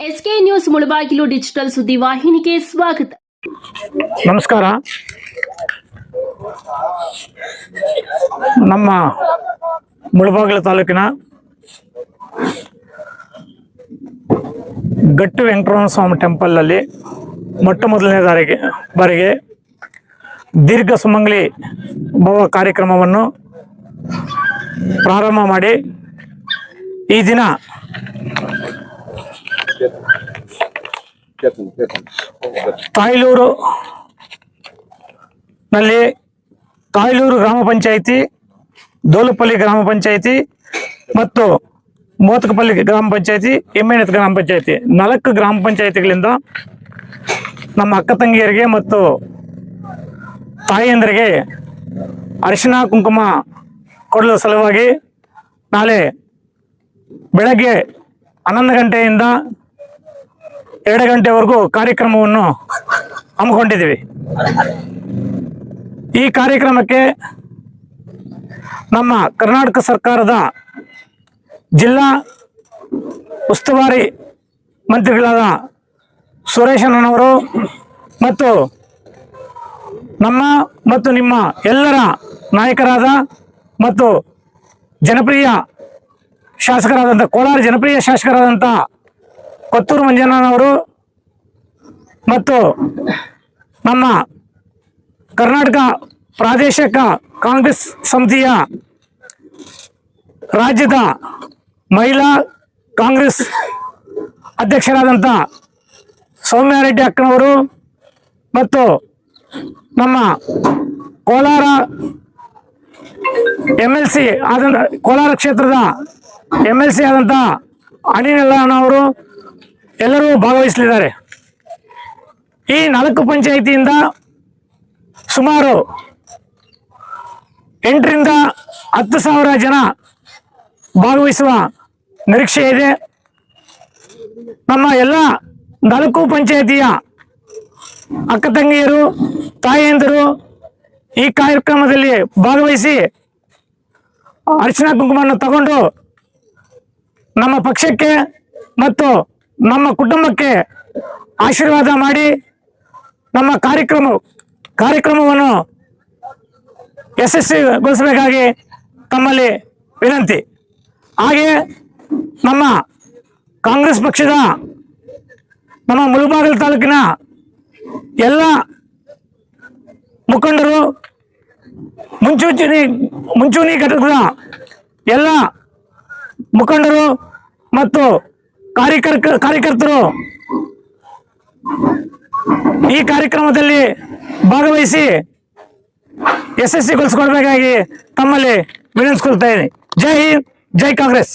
SK news Mulbagal digital ಸುದ್ದಿ ವಾಹಿನಿಗೆ ಸ್ವಾಗತ. ನಮಸ್ಕಾರ. ನಮ್ಮ ಮುಳಬಾಗಿಲು ತಾಲೂಕಿನ ಗಟ್ಟು ವೆಂಕಟರಮಣ ಸ್ವಾಮಿ ಟೆಂಪಲ್ ಅಲ್ಲಿ ಮೊಟ್ಟ ಮೊದಲನೇ ಬಾರಿಗೆ ಬಾರಿಗೆ ದೀರ್ಘ ಸುಮಂಗಲಿ ಭವ ಕಾರ್ಯಕ್ರಮವನ್ನು ಪ್ರಾರಂಭ ಮಾಡಿ ಈ ದಿನ ತಾಯ್ಲೂರು ನಲ್ಲಿ ತಾಯ್ಲೂರು ಗ್ರಾಮ ಪಂಚಾಯಿತಿ, ದೋಲುಪಲ್ಲಿ ಗ್ರಾಮ ಪಂಚಾಯಿತಿ ಮತ್ತು ಮೋತಕಪಲ್ಲಿ ಗ್ರಾಮ ಪಂಚಾಯಿತಿ ಎಮ್ಮೆನ ಗ್ರಾಮ ಪಂಚಾಯಿತಿ. ನಾಲ್ಕು ಗ್ರಾಮ ಪಂಚಾಯಿತಿಗಳಿಂದ ನಮ್ಮ ಅಕ್ಕ ತಂಗಿಯರಿಗೆ ಮತ್ತು ತಾಯಿಯಂದರಿಗೆ ಅರಿಶಿನ ಕುಂಕುಮ ಕೊಡಲು ಸಲುವಾಗಿ ನಾಳೆ ಬೆಳಗ್ಗೆ ಹನ್ನೊಂದು ಗಂಟೆಯಿಂದ ಎರಡು ಗಂಟೆವರೆಗೂ ಕಾರ್ಯಕ್ರಮವನ್ನು ಹಮ್ಮಿಕೊಂಡಿದ್ದೀವಿ. ಈ ಕಾರ್ಯಕ್ರಮಕ್ಕೆ ನಮ್ಮ ಕರ್ನಾಟಕ ಸರ್ಕಾರದ ಜಿಲ್ಲಾ ಉಸ್ತುವಾರಿ ಮಂತ್ರಿಗಳಾದ ಸುರೇಶನವರು ಮತ್ತು ನಮ್ಮ ಮತ್ತು ನಿಮ್ಮ ಎಲ್ಲರ ನಾಯಕರಾದ ಮತ್ತು ಜನಪ್ರಿಯ ಶಾಸಕರಾದಂಥ ಕೋಲಾರ ಜನಪ್ರಿಯ ಶಾಸಕರಾದಂಥ ಕೊತ್ತೂರು ಮಂಜಣ್ಣನವರು ಮತ್ತು ನಮ್ಮ ಕರ್ನಾಟಕ ಪ್ರಾದೇಶಿಕ ಕಾಂಗ್ರೆಸ್ ಸಮಿತಿಯ ರಾಜ್ಯದ ಮಹಿಳಾ ಕಾಂಗ್ರೆಸ್ ಅಧ್ಯಕ್ಷರಾದಂಥ ಸೌಮ್ಯಾರೆಡ್ಡಿ ಅಕ್ಕನವರು ಮತ್ತು ನಮ್ಮ ಕೋಲಾರ ಎಂ ಎಲ್ ಸಿ ಆದಂಥ ಕೋಲಾರ ಕ್ಷೇತ್ರದ ಎಂ ಎಲ್ ಸಿ ಆದಂಥ ಅನಿಲಣ್ಣವರು ಎಲ್ಲರೂ ಭಾಗವಹಿಸಲಿದ್ದಾರೆ. ಈ ನಾಲ್ಕು ಪಂಚಾಯಿತಿಯಿಂದ ಸುಮಾರು ಎಂಟರಿಂದ ಹತ್ತು ಸಾವಿರ ಜನ ಭಾಗವಹಿಸುವ ನಿರೀಕ್ಷೆ ಇದೆ. ನಮ್ಮ ಎಲ್ಲ ನಾಲ್ಕು ಪಂಚಾಯಿತಿಯ ಅಕ್ಕ ತಂಗಿಯರು ತಾಯಿಯಂದರು ಈ ಕಾರ್ಯಕ್ರಮದಲ್ಲಿ ಭಾಗವಹಿಸಿ ಅರ್ಚನಾ ಕುಂಕುಮವನ್ನು ತಗೊಂಡು ನಮ್ಮ ಪಕ್ಷಕ್ಕೆ ಮತ್ತು ನಮ್ಮ ಕುಟುಂಬಕ್ಕೆ ಆಶೀರ್ವಾದ ಮಾಡಿ ನಮ್ಮ ಕಾರ್ಯಕ್ರಮ, ಕಾರ್ಯಕ್ರಮವನ್ನು ಯಶಸ್ವಿಗೊಳಿಸಬೇಕಾಗಿ ತಮ್ಮಲ್ಲಿ ವಿನಂತಿ. ಹಾಗೆ ನಮ್ಮ ಕಾಂಗ್ರೆಸ್ ಪಕ್ಷದ ನಮ್ಮ ಮುಳುಬಾಗಿಲು ತಾಲೂಕಿನ ಎಲ್ಲ ಮುಖಂಡರು, ಮುಂಚೂಣಿ ಮುಂಚೂಣಿ ಘಟಕದ ಎಲ್ಲ ಮುಖಂಡರು ಮತ್ತು ಕಾರ್ಯಕರ್ ಕಾರ್ಯಕರ್ತರು. ಈ ಕಾರ್ಯಕ್ರಮದಲ್ಲಿ ಭಾಗವಹಿಸಿ ಯಶಸ್ವಿಗೊಳಿಸಿಕೊಳ್ಬೇಕಾಗಿ ತಮ್ಮಲ್ಲಿ ವಿನಂತಿಸ್ಕೊಳ್ತಾ ಇದ್ದೀನಿ. ಜೈ ಹಿಂದ್ ಜೈ ಕಾಂಗ್ರೆಸ್.